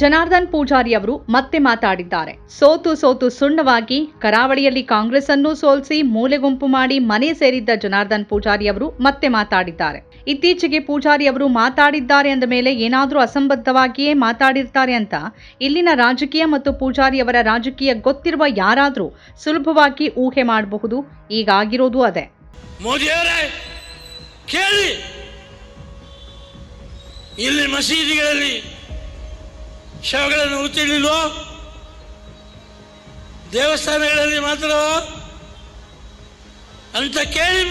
ಜನಾರ್ದನ್ ಪೂಜಾರಿ ಅವರು ಮತ್ತೆ ಮಾತಾಡಿದ್ದಾರೆ. ಸೋತು ಸೋತು ಸುಣ್ಣವಾಗಿ ಕರಾವಳಿಯಲ್ಲಿ ಕಾಂಗ್ರೆಸ್ ಅನ್ನು ಸೋಲಿಸಿ ಮೂಲೆ ಗುಂಪು ಮಾಡಿ ಮನೆ ಸೇರಿದ್ದ ಜನಾರ್ದನ್ ಪೂಜಾರಿ ಅವರು ಮತ್ತೆ ಮಾತಾಡಿದ್ದಾರೆ. ಇತ್ತೀಚೆಗೆ ಪೂಜಾರಿ ಅವರು ಮಾತಾಡಿದ್ದಾರೆ ಅಂದ ಮೇಲೆ ಏನಾದರೂ ಅಸಂಬದ್ಧವಾಗಿಯೇ ಮಾತಾಡಿರ್ತಾರೆ ಅಂತ ಇಲ್ಲಿನ ರಾಜಕೀಯ ಮತ್ತು ಪೂಜಾರಿ ಅವರ ರಾಜಕೀಯ ಗೊತ್ತಿರುವ ಯಾರಾದರೂ ಸುಲಭವಾಗಿ ಊಹೆ ಮಾಡಬಹುದು. ಈಗಾಗಿರೋದು ಅದೇ. ಮೋದಿಯವರೇ, ಕೇಳಿ. ಇಲ್ಲಿ ಮಸೀದಿಗಳಲ್ಲಿ ಶವಗಳನ್ನು ಹೂತಿರ್ಲಿಲ್ವೋ ದೇವಸ್ಥಾನಗಳಲ್ಲಿ ಮಾತ್ರ ಅಂತ ಕೇಳಿ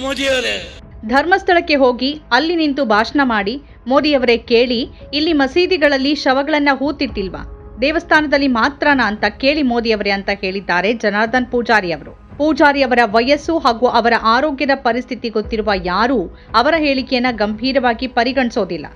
ಮೋದಿಯವರೇ. ಧರ್ಮಸ್ಥಳಕ್ಕೆ ಹೋಗಿ ಅಲ್ಲಿ ನಿಂತು ಭಾಷಣ ಮಾಡಿ ಮೋದಿಯವರೇ ಕೇಳಿ, ಇಲ್ಲಿ ಮಸೀದಿಗಳಲ್ಲಿ ಶವಗಳನ್ನ ಹೂತಿಟ್ಟಿಲ್ವಾ? ದೇವಸ್ಥಾನದಲ್ಲಿ ಮಾತ್ರನಾ ಅಂತ ಕೇಳಿ ಮೋದಿಯವರೇ ಅಂತ ಹೇಳಿದ್ದಾರೆ ಜನಾರ್ದನ್ ಪೂಜಾರಿ ಅವರು. ಪೂಜಾರಿ ಅವರ ವಯಸ್ಸು ಹಾಗೂ ಅವರ ಆರೋಗ್ಯದ ಪರಿಸ್ಥಿತಿ ಗೊತ್ತಿರುವ ಯಾರೂ ಅವರ ಹೇಳಿಕೆಯನ್ನ ಗಂಭೀರವಾಗಿ ಪರಿಗಣಿಸೋದಿಲ್ಲ.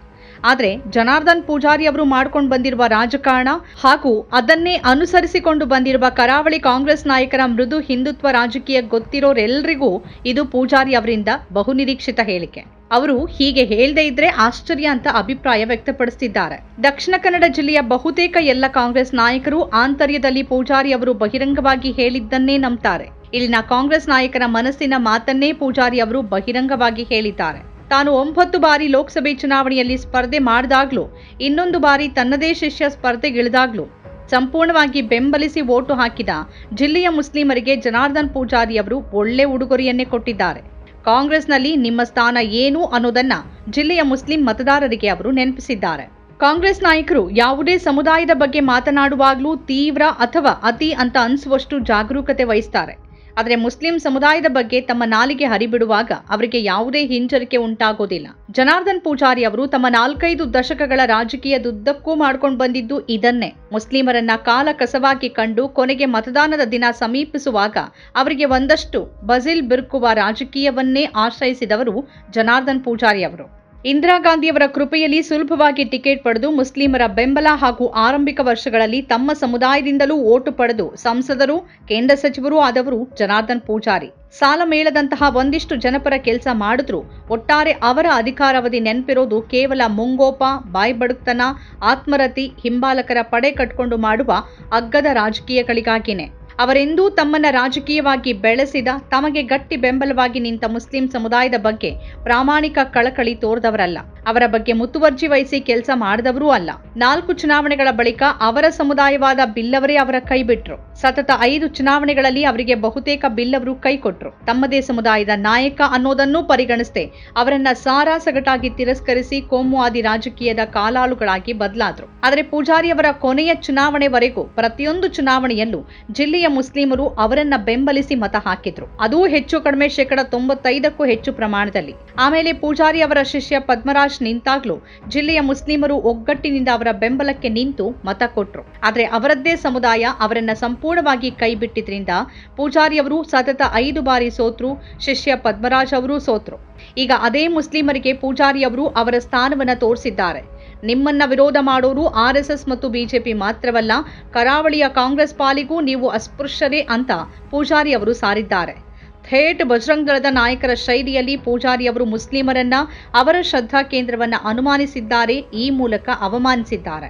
ಆದರೆ ಜನಾರ್ದನ್ ಪೂಜಾರಿ ಅವರು ಮಾಡ್ಕೊಂಡು ಬಂದಿರುವ ರಾಜಕಾರಣ ಹಾಗೂ ಅದನ್ನೇ ಅನುಸರಿಸಿಕೊಂಡು ಬಂದಿರುವ ಕರಾವಳಿ ಕಾಂಗ್ರೆಸ್ ನಾಯಕರ ಮೃದು ಹಿಂದುತ್ವ ರಾಜಕೀಯ ಗೊತ್ತಿರೋರೆಲ್ಲರಿಗೂ ಇದು ಪೂಜಾರಿ ಅವರಿಂದ ಬಹುನಿರೀಕ್ಷಿತ ಹೇಳಿಕೆ. ಅವರು ಹೀಗೆ ಹೇಳದೇ ಇದ್ರೆ ಆಶ್ಚರ್ಯ ಅಂತ ಅಭಿಪ್ರಾಯ ವ್ಯಕ್ತಪಡಿಸಿದ್ದಾರೆ ದಕ್ಷಿಣ ಕನ್ನಡ ಜಿಲ್ಲೆಯ ಬಹುತೇಕ ಎಲ್ಲ ಕಾಂಗ್ರೆಸ್ ನಾಯಕರು ಆಂತರ್ಯದಲ್ಲಿ ಪೂಜಾರಿ ಅವರು ಬಹಿರಂಗವಾಗಿ ಹೇಳಿದ್ದನ್ನೇ ನಂಬ್ತಾರೆ. ಇಲ್ಲಿನ ಕಾಂಗ್ರೆಸ್ ನಾಯಕರ ಮನಸ್ಸಿನ ಮಾತನ್ನೇ ಪೂಜಾರಿ ಅವರು ಬಹಿರಂಗವಾಗಿ ಹೇಳಿದ್ದಾರೆ. ತಾನು ಒಂಬತ್ತು ಬಾರಿ ಲೋಕಸಭೆ ಚುನಾವಣೆಯಲ್ಲಿ ಸ್ಪರ್ಧೆ ಮಾಡಿದಾಗಲೂ, ಇನ್ನೊಂದು ಬಾರಿ ತನ್ನದೇ ಶಿಷ್ಯ ಸ್ಪರ್ಧೆಗಿಳಿದಾಗ್ಲೂ, ಸಂಪೂರ್ಣವಾಗಿ ಬೆಂಬಲಿಸಿ ವೋಟು ಹಾಕಿದ ಜಿಲ್ಲೆಯ ಮುಸ್ಲಿಮರಿಗೆ ಜನಾರ್ದನ್ ಪೂಜಾರಿ ಅವರು ಒಳ್ಳೆ ಉಡುಗೊರೆಯನ್ನೇ ಕೊಟ್ಟಿದ್ದಾರೆ. ಕಾಂಗ್ರೆಸ್ನಲ್ಲಿ ನಿಮ್ಮ ಸ್ಥಾನ ಏನು ಅನ್ನೋದನ್ನ ಜಿಲ್ಲೆಯ ಮುಸ್ಲಿಂ ಮತದಾರರಿಗೆ ಅವರು ನೆನಪಿಸಿದ್ದಾರೆ. ಕಾಂಗ್ರೆಸ್ ನಾಯಕರು ಯಾವುದೇ ಸಮುದಾಯದ ಬಗ್ಗೆ ಮಾತನಾಡುವಾಗಲೂ ತೀವ್ರ ಅಥವಾ ಅತಿ ಅಂತ ಅನಿಸುವಷ್ಟು ಜಾಗರೂಕತೆ ವಹಿಸ್ತಾರೆ. ಆದರೆ ಮುಸ್ಲಿಂ ಸಮುದಾಯದ ಬಗ್ಗೆ ತಮ್ಮ ನಾಲಿಗೆ ಹರಿಬಿಡುವಾಗ ಅವರಿಗೆ ಯಾವುದೇ ಹಿಂಜರಿಕೆ ಉಂಟಾಗೋದಿಲ್ಲ. ಜನಾರ್ದನ್ ಪೂಜಾರಿ ಅವರು ತಮ್ಮ ನಾಲ್ಕೈದು ದಶಕಗಳ ರಾಜಕೀಯದುದ್ದಕ್ಕೂ ಮಾಡ್ಕೊಂಡು ಬಂದಿದ್ದು ಇದನ್ನೇ. ಮುಸ್ಲಿಮರನ್ನ ಕಾಲ ಕಸವಾಗಿ ಕಂಡು ಕೊನೆಗೆ ಮತದಾನದ ದಿನ ಸಮೀಪಿಸುವಾಗ ಅವರಿಗೆ ಒಂದಷ್ಟು ಬಜಿಲ್ ಬಿರುಕುವ ರಾಜಕೀಯವನ್ನೇ ಆಶ್ರಯಿಸಿದವರು ಜನಾರ್ದನ್ ಪೂಜಾರಿ ಅವರು. ಇಂದಿರಾ ಗಾಂಧಿಯವರ ಕೃಪೆಯಲ್ಲಿ ಸುಲಭವಾಗಿ ಟಿಕೆಟ್ ಪಡೆದು ಮುಸ್ಲಿಮರ ಬೆಂಬಲ ಹಾಗೂ ಆರಂಭಿಕ ವರ್ಷಗಳಲ್ಲಿ ತಮ್ಮ ಸಮುದಾಯದಿಂದಲೂ ಓಟು ಪಡೆದು ಸಂಸದರು, ಕೇಂದ್ರ ಸಚಿವರು ಆದವರು ಜನಾರ್ದನ್ ಪೂಜಾರಿ. ಸಾಲ ಮೇಳದಂತಹ ಒಂದಿಷ್ಟು ಜನಪರ ಕೆಲಸ ಮಾಡಿದ್ರು. ಒಟ್ಟಾರೆ ಅವರ ಅಧಿಕಾರಾವಧಿ ನೆನಪಿರೋದು ಕೇವಲ ಮುಂಗೋಪ ಬಾಯ್ಬಡುಕ್ತನ ಆತ್ಮರತಿ, ಹಿಂಬಾಲಕರ ಪಡೆ ಕಟ್ಕೊಂಡು ಮಾಡುವ ಅಗ್ಗದ ರಾಜಕೀಯಗಳಿಗಾಗಿನೇ. ಅವರೆಂದೂ ತಮ್ಮನ್ನ ರಾಜಕೀಯವಾಗಿ ಬೆಳೆಸಿದ ತಮಗೆ ಗಟ್ಟಿ ಬೆಂಬಲವಾಗಿ ನಿಂತ ಮುಸ್ಲಿಂ ಸಮುದಾಯದ ಬಗ್ಗೆ ಪ್ರಾಮಾಣಿಕ ಕಳಕಳಿ ತೋರದವರಲ್ಲ. ಅವರ ಬಗ್ಗೆ ಮುತುವರ್ಜಿ ವಹಿಸಿ ಕೆಲಸ ಮಾಡಿದವರೂ ಅಲ್ಲ. ನಾಲ್ಕು ಚುನಾವಣೆಗಳ ಬಳಿಕ ಅವರ ಸಮುದಾಯವಾದ ಬಿಲ್ಲವರೇ ಅವರ ಕೈ ಬಿಟ್ರು ಸತತ ಐದು ಚುನಾವಣೆಗಳಲ್ಲಿ ಅವರಿಗೆ ಬಹುತೇಕ ಬಿಲ್ಲವರು ಕೈ ಕೊಟ್ರು ತಮ್ಮದೇ ಸಮುದಾಯದ ನಾಯಕ ಅನ್ನೋದನ್ನೂ ಪರಿಗಣಿಸದೆ ಅವರನ್ನ ಸಾರಾಸಗಟಾಗಿ ತಿರಸ್ಕರಿಸಿ ಕೋಮುವಾದಿ ರಾಜಕೀಯದ ಕಾಲಾಳುಗಳಾಗಿ ಬದಲಾದ್ರು. ಆದರೆ ಪೂಜಾರಿ ಅವರ ಕೊನೆಯ ಚುನಾವಣೆವರೆಗೂ ಪ್ರತಿಯೊಂದು ಚುನಾವಣೆಯಲ್ಲೂ ಜಿಲ್ಲೆಯ ಮುಸ್ಲಿಮರು ಅವರನ್ನ ಬೆಂಬಲಿಸಿ ಮತ ಹಾಕಿದ್ರು. ಅದೂ ಹೆಚ್ಚು ಕಡಿಮೆ ಶೇಕಡ ತೊಂಬತ್ತೈದಕ್ಕೂ ಹೆಚ್ಚು ಪ್ರಮಾಣದಲ್ಲಿ. ಆಮೇಲೆ ಪೂಜಾರಿ ಅವರ ಶಿಷ್ಯ ಪದ್ಮರಾಜ್ ನಿಂತಾಗ್ಲೂ ಜಿಲ್ಲೆಯ ಮುಸ್ಲಿಮರು ಒಗ್ಗಟ್ಟಿನಿಂದ ಅವರ ಬೆಂಬಲಕ್ಕೆ ನಿಂತು ಮತ ಕೊಟ್ರು. ಆದ್ರೆ ಅವರದ್ದೇ ಸಮುದಾಯ ಅವರನ್ನ ಸಂಪೂರ್ಣವಾಗಿ ಕೈಬಿಟ್ಟಿದ್ರಿಂದ ಪೂಜಾರಿಯವರು ಸತತ ಐದು ಬಾರಿ ಸೋತ್ರು, ಶಿಷ್ಯ ಪದ್ಮರಾಜ್ ಅವರು ಸೋತ್ರು. ಈಗ ಅದೇ ಮುಸ್ಲಿಮರಿಗೆ ಪೂಜಾರಿಯವರು ಅವರ ಸ್ಥಾನವನ್ನ ತೋರಿಸಿದ್ದಾರೆ. ನಿಮ್ಮನ್ನ ವಿರೋಧ ಮಾಡೋರು ಆರ್ ಎಸ್ ಎಸ್ ಮತ್ತು ಬಿಜೆಪಿ ಮಾತ್ರವಲ್ಲ, ಕರಾವಳಿಯ ಕಾಂಗ್ರೆಸ್ ಪಾಲಿಗೂ ನೀವು ಅಸ್ಪೃಶ್ಯರೇ ಅಂತ ಪೂಜಾರಿ ಅವರು ಸಾರಿದ್ದಾರೆ. ಥೇಟ್ ಬಜರಂಗದಳದ ನಾಯಕರ ಶೈಲಿಯಲ್ಲಿ ಪೂಜಾರಿ ಅವರು ಮುಸ್ಲಿಮರನ್ನ ಅವರ ಶ್ರದ್ಧಾ ಕೇಂದ್ರವನ್ನ ಅನುಮಾನಿಸಿದ್ದಾರೆ, ಈ ಮೂಲಕ ಅವಮಾನಿಸಿದ್ದಾರೆ.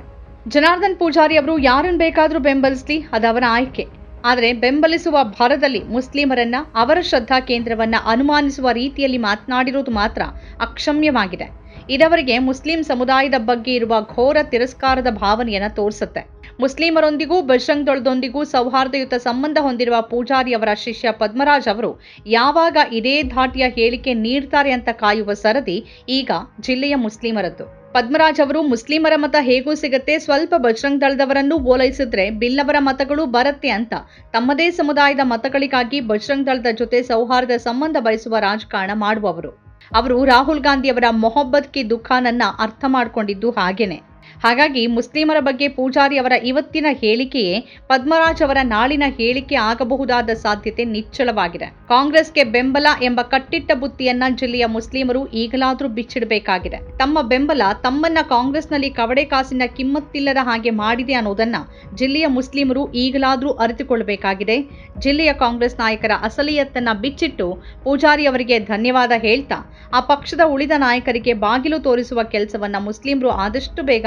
ಜನಾರ್ದನ್ ಪೂಜಾರಿ ಅವರು ಯಾರನ್ನು ಬೇಕಾದರೂ ಬೆಂಬಲಿಸಲಿ, ಅದು ಅವರ ಆಯ್ಕೆ. ಆದರೆ ಬೆಂಬಲಿಸುವ ಭರದಲ್ಲಿ ಮುಸ್ಲಿಮರನ್ನ ಅವರ ಶ್ರದ್ಧಾ ಕೇಂದ್ರವನ್ನ ಅನುಮಾನಿಸುವ ರೀತಿಯಲ್ಲಿ ಮಾತನಾಡಿರುವುದು ಮಾತ್ರ ಅಕ್ಷಮ್ಯವಾಗಿದೆ. ಇದವರಿಗೆ ಮುಸ್ಲಿಂ ಸಮುದಾಯದ ಬಗ್ಗೆ ಇರುವ ಘೋರ ತಿರಸ್ಕಾರದ ಭಾವನೆಯನ್ನು ತೋರಿಸುತ್ತೆ. ಮುಸ್ಲಿಮರೊಂದಿಗೂ ಬಜರಂಗ್ ದಳದೊಂದಿಗೂ ಸೌಹಾರ್ದಯುತ ಸಂಬಂಧ ಹೊಂದಿರುವ ಪೂಜಾರಿ ಅವರ ಶಿಷ್ಯ ಪದ್ಮರಾಜ್ ಅವರು ಯಾವಾಗ ಇದೇ ಧಾಟಿಯ ಹೇಳಿಕೆ ನೀಡ್ತಾರೆ ಅಂತ ಕಾಯುವ ಸರದಿ ಈಗ ಜಿಲ್ಲೆಯ ಮುಸ್ಲಿಮರದ್ದು. ಪದ್ಮರಾಜ್ ಅವರು, ಮುಸ್ಲಿಮರ ಮತ ಹೇಗೂ ಸಿಗತ್ತೆ? ಸ್ವಲ್ಪ ಬಜರಂಗ್ ದಳದವರನ್ನು ಓಲೈಸಿದ್ರೆ ಬಿಲ್ಲವರ ಮತಗಳು ಬರುತ್ತೆ ಅಂತ. ತಮ್ಮದೇ ಸಮುದಾಯದ ಮತಗಳಿಗಾಗಿ ಬಜರಂಗ್ ದಳದ ಜೊತೆ ಸೌಹಾರ್ದ ಸಂಬಂಧ ಬಯಸುವ ರಾಜಕಾರಣ ಮಾಡುವವರು. ಅವರು ರಾಹುಲ್ ಗಾಂಧಿಯವರ ಮೊಹಬ್ಬತ್ ಕಿ ದುಃಖಾನನ್ನ ಅರ್ಥ ಮಾಡಿಕೊಂಡಿದ್ದು ಹಾಗೇನೆ. ಹಾಗಾಗಿ ಮುಸ್ಲಿಮರ ಬಗ್ಗೆ ಪೂಜಾರಿ ಅವರ ಇವತ್ತಿನ ಹೇಳಿಕೆಯೇ ಪದ್ಮರಾಜ್ ಅವರ ನಾಳಿನ ಹೇಳಿಕೆ ಆಗಬಹುದಾದ ಸಾಧ್ಯತೆ ನಿಚ್ಚಳವಾಗಿದೆ. ಕಾಂಗ್ರೆಸ್ಗೆ ಬೆಂಬಲ ಎಂಬ ಕಟ್ಟಿಟ್ಟ ಬುತ್ತಿಯನ್ನ ಜಿಲ್ಲೆಯ ಮುಸ್ಲಿಮರು ಈಗಲಾದರೂ ಬಿಚ್ಚಿಡಬೇಕಾಗಿದೆ. ತಮ್ಮ ಬೆಂಬಲ ತಮ್ಮನ್ನ ಕಾಂಗ್ರೆಸ್ನಲ್ಲಿ ಕವಡೆ ಕಾಸಿನ ಕಿಮ್ಮತ್ತಿಲ್ಲದ ಹಾಗೆ ಮಾಡಿದೆ ಅನ್ನೋದನ್ನ ಜಿಲ್ಲೆಯ ಮುಸ್ಲಿಮರು ಈಗಲಾದರೂ ಅರಿತುಕೊಳ್ಳಬೇಕಾಗಿದೆ ಜಿಲ್ಲೆಯ ಕಾಂಗ್ರೆಸ್ ನಾಯಕರ ಅಸಲಿಯತ್ತನ್ನ ಬಿಚ್ಚಿಟ್ಟು ಪೂಜಾರಿ ಅವರಿಗೆ ಧನ್ಯವಾದ ಹೇಳ್ತಾ, ಆ ಪಕ್ಷದ ಉಳಿದ ನಾಯಕರಿಗೆ ಬಾಗಿಲು ತೋರಿಸುವ ಕೆಲಸವನ್ನ ಮುಸ್ಲಿಮರು ಆದಷ್ಟು ಬೇಗ